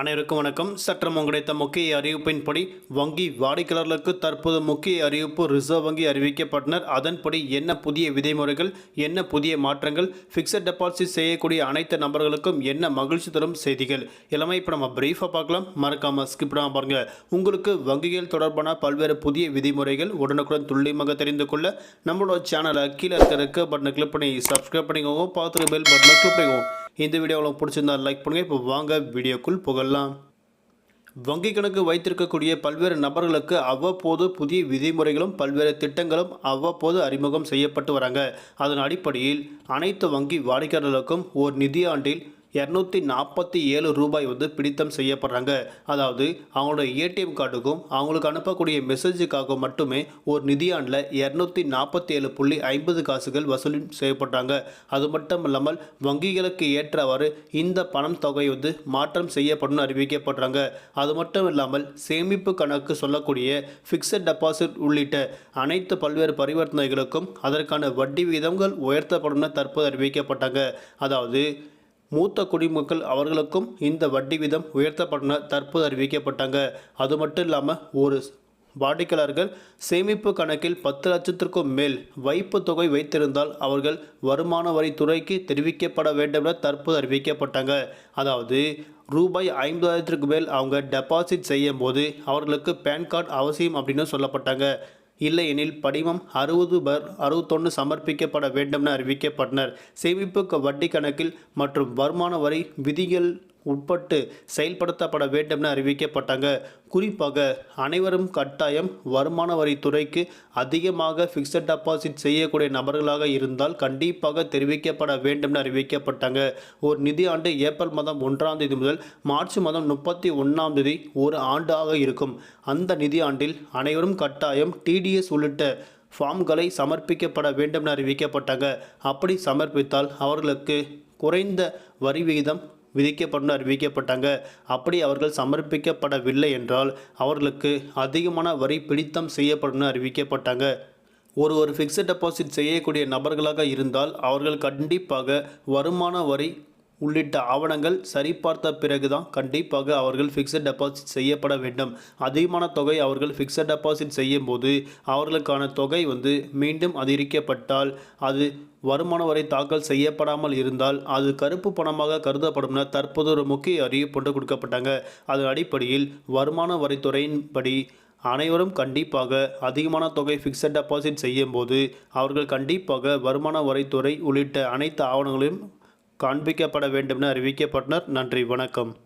அனைவருக்கும் வணக்கம். சற்றம் கிடைத்த முக்கிய அறிவிப்பின்படி வங்கி வாடிக்கையாளர்களுக்கு தற்போது முக்கிய அறிவிப்பு ரிசர்வ் வங்கி அறிவிக்கப்பட்டனர். அதன்படி என்ன புதிய விதிமுறைகள் என்ன புதிய மாற்றங்கள் ஃபிக்ஸட் டெபாசிட் செய்யக்கூடிய அனைத்து நபர்களுக்கும் என்ன மகிழ்ச்சி தரும் செய்திகள் எல்லாமே இப்போ நம்ம பிரீஃபாக பார்க்கலாம். மறக்காமல் ஸ்கிப் பண்ணாமல் பாருங்கள் உங்களுக்கு வங்கிகள் தொடர்பான பல்வேறு புதிய விதிமுறைகள் உடனுக்குடன் துல்லியமாக தெரிந்து கொள்ள நம்மளோட சேனலை கீழே இருக்க இருக்க பட்டனை கிளிக் பண்ணி சப்ஸ்கிரைப் பண்ணிக்கோங்க. பார்த்துட்டு பெல் பட்டனை கிளிக் பண்ணிக்கோங்க. இந்த வீடியோ உங்களுக்கு பிடிச்சிருந்தா லைக் பண்ணுங்கள் இப்போ வாங்க வீடியோக்குள் புகழலாம் வங்கி கணக்கு வைத்திருக்கக்கூடிய பல்வேறு நபர்களுக்கு அவ்வப்போது புதிய விதிமுறைகளும் பல்வேறு திட்டங்களும் அவ்வப்போது அறிமுகம் செய்யப்பட்டு வராங்க. அதன் அடிப்படையில் அனைத்து வங்கி வாடிக்கையாளர்களுக்கும் ஒரு நிதியாண்டில் இரநூத்தி நாற்பத்தி ஏழு ரூபாய் வந்து பிடித்தம் செய்யப்படுறாங்க. அதாவது அவங்களோட ஏடிஎம் கார்டுக்கும் அவங்களுக்கு அனுப்பக்கூடிய மெசேஜுக்காக மட்டுமே ஒரு நிதியாண்டில் இரநூத்தி நாற்பத்தி ஏழு புள்ளி ஐம்பது காசுகள் வசூல் செய்யப்படுறாங்க. அது மட்டும் இல்லாமல் வங்கிகளுக்கு ஏற்றவாறு இந்த பணம் தொகை வந்து மாற்றம் செய்யப்படும் அறிவிக்கப்படுறாங்க. அது மட்டும் இல்லாமல் சேமிப்பு கணக்கு சொல்லக்கூடிய ஃபிக்ஸட் டெபாசிட் உள்ளிட்ட அனைத்து பல்வேறு பரிவர்த்தனைகளுக்கும் அதற்கான வட்டி வீதங்கள் உயர்த்தப்படும் தற்போது அறிவிக்கப்பட்டாங்க. அதாவது மூத்த குடிமக்கள் அவர்களுக்கும் இந்த வட்டி வீதம் உயர்த்தப்பட்டன தற்போது அறிவிக்கப்பட்டாங்க. அது மட்டும் இல்லாமல் ஒரு வாடிக்கையாளர்கள் சேமிப்பு கணக்கில் பத்து லட்சத்திற்கும் மேல் வைப்பு தொகை வைத்திருந்தால் அவர்கள் வருமான வரித்துறைக்கு தெரிவிக்கப்பட வேண்டும் என தற்போது அறிவிக்கப்பட்டாங்க. அதாவது ரூபாய் ஐம்பதாயிரத்திற்கு மேல் அவங்க டெபாசிட் செய்யும் போது அவர்களுக்கு பேன் கார்டு அவசியம் அப்படின்னு சொல்லப்பட்டாங்க. இல்லையெனில் படிவம் அறுபது பர் அறுபத்தொன்று சமர்ப்பிக்கப்பட வேண்டும் என அறிவிக்கப்பட்டனர். சேமிப்பு வட்டி கணக்கில் மற்றும் வருமான வரி விதிகள் உட்பட்டு செயல்படுத்தப்பட வேண்டும் என அறிவிக்கப்பட்டாங்க. குறிப்பாக அனைவரும் கட்டாயம் வருமான வரித்துறைக்கு அதிகமாக ஃபிக்ஸட் டெபாசிட் செய்யக்கூடிய நபர்களாக இருந்தால் கண்டிப்பாக தெரிவிக்கப்பட வேண்டும் என அறிவிக்கப்பட்டாங்க. ஒரு நிதி ஆண்டு ஏப்ரல் மாதம் ஒன்றாம் தேதி முதல் மார்ச் மாதம் முப்பத்தி ஒன்றாம் தேதி ஒரு ஆண்டாக இருக்கும். அந்த நிதி ஆண்டில் அனைவரும் கட்டாயம் டிடிஎஸ் உள்ளிட்ட ஃபார்ம்களை சமர்ப்பிக்கப்பட வேண்டும் என அறிவிக்கப்பட்டாங்க. அப்படி சமர்ப்பித்தால் அவர்களுக்கு குறைந்த வரி விகிதம் விதிக்கப்படும் அறிவிக்கப்பட்டாங்க. அப்படி அவர்கள் சமர்ப்பிக்கப்படவில்லை என்றால் அவர்களுக்கு அதிகமான வரி பிடித்தம் செய்யப்படும் அறிவிக்கப்பட்டாங்க. ஒரு ஒரு ஃபிக்ஸட் டெபாசிட் செய்யக்கூடிய நபர்களாக இருந்தால் அவர்கள் கண்டிப்பாக வருமான வரி உள்ளிட்ட ஆவணங்கள் சரிபார்த்த பிறகு தான் கண்டிப்பாக அவர்கள் ஃபிக்ஸட் டெபாசிட் செய்யப்பட வேண்டும். அதிகமான தொகை அவர்கள் ஃபிக்ஸட் டெபாசிட் செய்யும் போது அவர்களுக்கான தொகை வந்து மீண்டும் அதிகரிக்கப்பட்டால் அது வருமான வரை தாக்கல் செய்யப்படாமல் இருந்தால் அது கருப்பு பணமாக கருதப்படும் என தற்போது ஒரு முக்கிய அறிவிப்பு கொடுக்கப்பட்டாங்க. அதன் அடிப்படையில் வருமான வரித்துறையின்படி அனைவரும் கண்டிப்பாக அதிகமான தொகை ஃபிக்ஸட் டெபாசிட் செய்யும் போது அவர்கள் கண்டிப்பாக வருமான வரித்துறை உள்ளிட்ட அனைத்து ஆவணங்களையும் காண்பிக்கப்பட வேண்டும் என அறிவிக்கப்பட்டனர். நன்றி வணக்கம்.